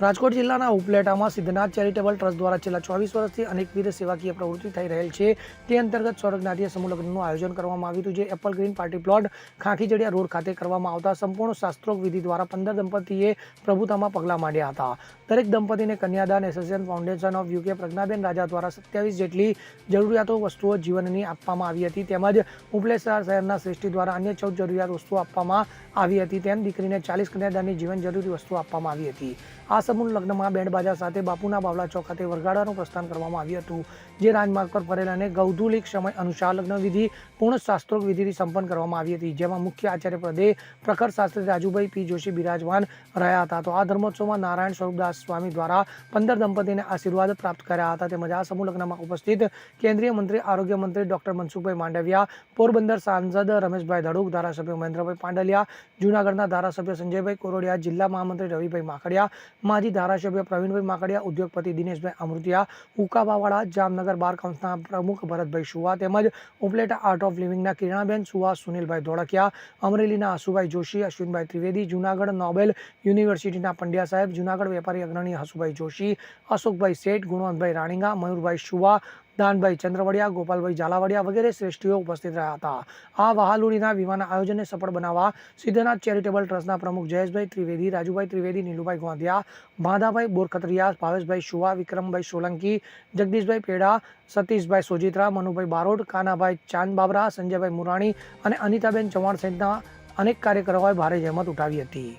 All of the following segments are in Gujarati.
રાજકોટ જિલ્લાના ઉપલેટામાં સિદ્ધનાથ ચેરિટેબલ ટ્રસ્ટ દ્વારા છેલ્લા ચોવીસ વર્ષથી અનેકવિધ સેવાકીય પ્રવૃત્તિ થઈ રહેલ છે. તે અંતર્ગત સ્વર્ગનાથીય સમૂહ લગ્નનું આયોજન કરવામાં આવ્યું હતું, જે apple green party plot Khankhijadiya road ખાતે કરવામાં આવતા સંપૂર્ણ શાસ્ત્રોક્ત વિધિ દ્વારા પંદર દંપતીએ પ્રભુતામાં પગલાં માંડ્યા હતા. દરેક દંપતીને કન્યાદાન, association foundation of UK Pragnaben Raja દ્વારા સત્યાવીસ જેટલી જરૂરિયાતો, વસ્તુઓ જીવનની આપવામાં આવી હતી. તેમજ ઉપલેસરા શહેરના શ્રેષ્ઠી દ્વારા અન્ય ચૌદ જરૂરિયાત વસ્તુઓ આપવામાં આવી હતી. તેમ દીકરીને ચાલીસ કન્યાદાનની જીવન જરૂરી વસ્તુઓ આપવામાં આવી હતી. આ સમૂહ લગ્નમાં બેન્ડ બાજા સાથે બાપુના બાવલા ચોક ખાતે વરગાડાનું પ્રસ્થાન કરવામાં આવ્યું હતું, જે રાજમાર્ગ પર ફરેલ ગૌધુલિક સમય અનુસાર લગ્ન પૂર્ણ શાસ્ત્રોક્ત વિધિથી સંપન્ન કરવામાં આવી હતી, જેમાં મુખ્ય આચાર્ય પદે પ્રખર શાસ્ત્રી રાજુભાઈ પી જોશી બિરાજમાન રહ્યા હતા. તો આ ધર્મોત્સવમાં નારાયણ સ્વરૂપદાસ સ્વામી દ્વારા પંદર દંપતીને આશીર્વાદ પ્રાપ્ત કર્યા હતા. તેમજ આ સમૂહ લગ્નમાં ઉપસ્થિત કેન્દ્રીય મંત્રી, આરોગ્ય મંત્રી ડોક્ટર મનસુખભાઈ માંડવિયા, પોરબંદર સાંસદ રમેશભાઈ ધડુક, ધારાસભ્ય મહેન્દ્રભાઈ પાંડલિયા, જૂનાગઢના ધારાસભ્ય સંજયભાઈ કોરોડિયા, જિલ્લા મહામંત્રી રવિભાઈ માકડિયા માજી ધારાસભ્ય પ્રવીણભાઈ માકડિયા, ઉદ્યોગપતિ દિનેશભાઈ અમૃતિયા, ઉકાબાવાળા જામનગર બાર કાઉન્સના પ્રમુખ ભરતભાઈ સુવા તેમજ ઉપલેટા આર્ટ ઓફ લિવિંગના કિરણાબેન સુવા, સુનિલભાઈ ધોળકિયા, અમરેલીના આસુભાઈ જોશી, અશ્વિનભાઈ ત્રિવેદી, જૂનાગઢ નોબેલ યુનિવર્સિટીના પંડ્યા સાહેબ, જૂનાગઢ વેપારી અગ્રણી હસુભાઈ જોશી, અશોકભાઈ શેઠ, ગુણવંતભાઈ રાણીંગા, મયુરભાઈ શુવા દાનભાઈ ચંદ્રવડિયા, ગોપાલભાઈ ઝાલાવાડિયા વગેરે શ્રેષ્ઠીઓ ઉપસ્થિત રહ્યા હતા. આ વહાલુડીના વિવાહના આયોજનને સફળ બનાવવા સિદ્ધનાથ ચેરિટેબલ ટ્રસ્ટના પ્રમુખ જયેશભાઈ ત્રિવેદી, રાજુભાઈ ત્રિવેદી, નીલુભાઈ ગોંધિયા, માધાભાઈ બોરખતરિયા, ભાવેશભાઈ શુવા વિક્રમભાઈ સોલંકી, જગદીશભાઈ પેડા, સતીશભાઈ સોજિત્રા, મનુભાઈ બારોટ, કાનાભાઈ ચાંદ બાબરા સંજયભાઈ મુરાણી અને અનિતાબેન ચૌહાણ સહિતના અનેક કાર્યકરોએ ભારે જહેમત ઉઠાવી હતી.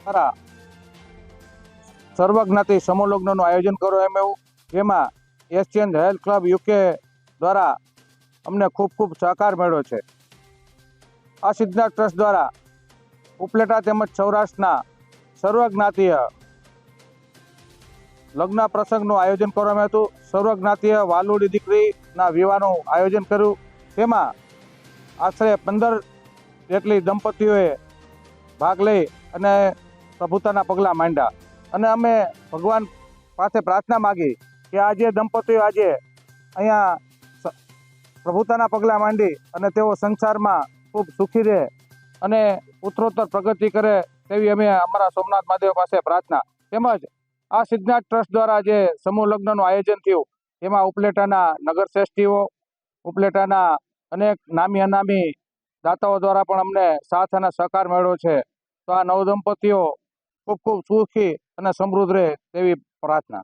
સર્વજ્ઞાતિ સમૂહલગ્નનું આયોજન એમ એવું. જેમાં એશિયન હેલ્થ ક્લબ યુકે દ્વારા અમને ખૂબ ખૂબ સહકાર મળ્યો છે. આ સિદ્ધનાથ ટ્રસ્ટ દ્વારા ઉપલેટા તેમજ સૌરાષ્ટ્રના સર્વજ્ઞાતીય લગ્ન પ્રસંગનું આયોજન કરવામાં હતું. સર્વજ્ઞાતીય વાલુડી દીકરીના વિવાહનું આયોજન કર્યું. તેમાં આશરે પંદર જેટલી દંપતીઓએ ભાગ લઈ અને પ્રભુતાના પગલાં માંડ્યા. અને અમે ભગવાન પાસે પ્રાર્થના માગી કે આ જે દંપતીઓ આજે અહીંયા પ્રભુતાના પગલાં માંડી અને તેઓ સંસારમાં ખૂબ સુખી રહે અને ઉત્તરોત્તર પ્રગતિ કરે તેવી અમે અમારા સોમનાથ મહાદેવ પાસે પ્રાર્થના. તેમજ આ સિદ્ધનાથ ટ્રસ્ટ દ્વારા જે સમૂહ લગ્નનું આયોજન થયું તેમાં ઉપલેટાના નગરશ્રેષ્ઠીઓ ઉપલેટાના અનેક નામી અનામી દાતાઓ દ્વારા પણ અમને સાથ અને સહકાર મળ્યો છે. તો આ નવદંપતિઓ ખૂબ ખૂબ સુખી અને સમૃદ્ધ રહે તેવી પ્રાર્થના.